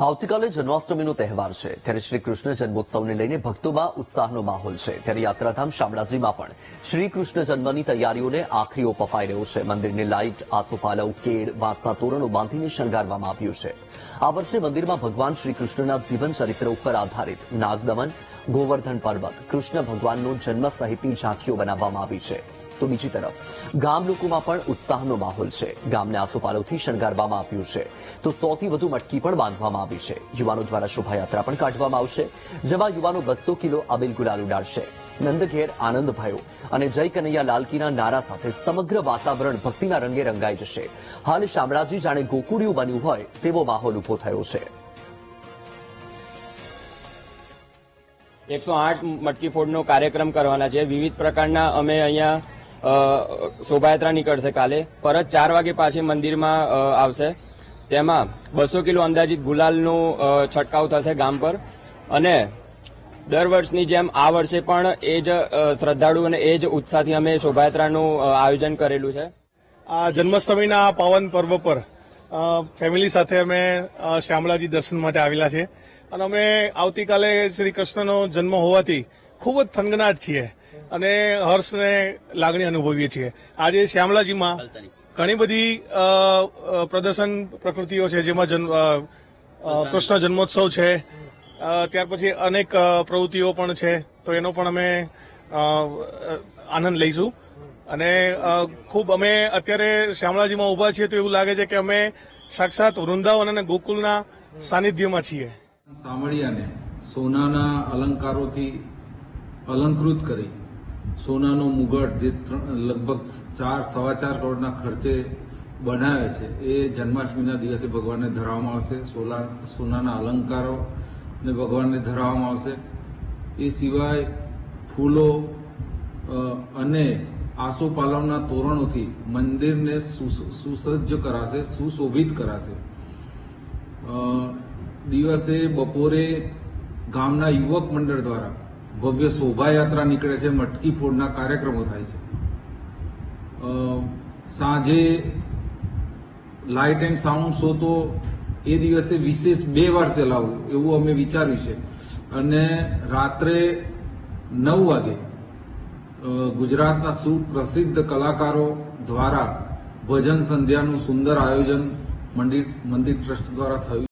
આવતીકાલે જન્માષ્ટમીનો તહેવાર છે. ત્યારે શ્રી કૃષ્ણ જન્મોત્સવને લઈને ભક્તોમાં ઉત્સાહનો માહોલ છે. ત્યારે યાત્રાધામ શામળાજીમાં પણ શ્રી કૃષ્ણ જન્મની તૈયારીઓને આખરી ઓપ રહ્યો છે. મંદિરની લાઇટ, આસોપાલવ, કેળ, વાંસના તોરણો બાંધીને શણગારવામાં આવ્યું છે. આ વર્ષે મંદિરમાં ભગવાન શ્રી કૃષ્ણના જીવન ચરિત્ર ઉપર આધારિત નાગદમન, ગોવર્ધન પર્વત, કૃષ્ણ ભગવાનનો જન્મ સહિતની ઝાંખીઓ બનાવવામાં આવી છે. તો બીજી તરફ, ગામ લોકોમાં પણ ઉત્સાહનો માહોલ છે. ગામને આસોપાલવથી શણગારવામાં આવ્યું છે. તો સોથી વધુ મટકી પણ બાંધવામાં આવી છે. યુવાનો દ્વારા શોભાયાત્રા પણ કાઢવામાં આવશે, જેમાં યુવાનો બસો કિલો અબિલ ગુલાલ ઉડાડશે. નંદઘેર, આનંદ અને જય કનૈયા લાલકીના નારા સાથે સમગ્ર વાતાવરણ ભક્તિના રંગે રંગાઈ જશે. હાલ શામળાજી જાણે ગોકુળિયું બન્યું હોય, તેવો માહોલ ઊભો થયો છે. એકસો આઠ મટકી ફોડનો કાર્યક્રમ કરવાના છે. વિવિધ પ્રકારના અમે અહીંયા શોભાયાત્રા નીકળશે કાલે. પરત ચાર વાગે પાછી મંદિરમાં આવશે. તેમાં બસો કિલો અંદાજિત ગુલાલનું છંટકાવ થશે ગામ પર. અને દર વર્ષની જેમ આ વર્ષે પણ એ જ શ્રદ્ધાળુ અને એ જ ઉત્સાહથી અમે શોભાયાત્રાનું આયોજન કરેલું છે. આ જન્માષ્ટમીના આ પાવન પર્વ પર ફેમિલી સાથે અમે શ્યામલાજી દર્શન માટે આવેલા છે અને અમે આવતીકાલે શ્રી કૃષ્ણનો જન્મ હોવાથી ખૂબ જ થનગનાટ છીએ. અને હર્ષને લાગણી અનુભવીએ છીએ. આજે શ્યામળાજીમાં ઘણી બધી પ્રદર્શન પ્રકૃતિઓ છે જેમાં કૃષ્ણ જન્મોત્સવ છે ત્યાર પછી અનેક પ્રવૃત્તિઓ પણ છે તો એનો પણ અમે આનંદ લઈશું. અને ખૂબ અમે અત્યારે શ્યામળાજીમાં ઊભા છીએ તો એવું લાગે છે કે અમે સાક્ષાત વૃંદાવન અને ગોકુલના સાનિધ્યમાં છીએ. સામળિયાને સોનાના અલંકારોથી અલંકૃત કરી. સોનાનો મુગટ જે લગભગ ચાર, સવા ચાર કરોડના ખર્ચે બનાવે છે, એ જન્માષ્ટમીના દિવસે ભગવાનને ધરાવવામાં આવશે. સોલા, સોનાના અલંકારો ને ભગવાનને ધરાવવામાં આવશે. એ સિવાય ફૂલો અને આસોપાલવના તોરણોથી મંદિરને સુસ- સુસજ્જ કરાશે, સુશોભિત કરાશે. દિવસે બપોરે ગામના યુવક મંડળ દ્વારા ભવ્ય શોભાયાત્રા નીકળે છે, મટકી ફોડના કાર્યક્રમો થાય છે. સાંજે લાઇટ એન્ડ સાઉન્ડ શો તો એ દિવસે વિશેષ બે વાર ચલાવવું એવું અમે વિચાર્યું છે. અને રાત્રે નવ વાગે ગુજરાતના સુપ્રસિદ્ધ કલાકારો દ્વારા ભજન સંધ્યાનું સુંદર આયોજન મંદિર મંદિર ટ્રસ્ટ દ્વારા થયું.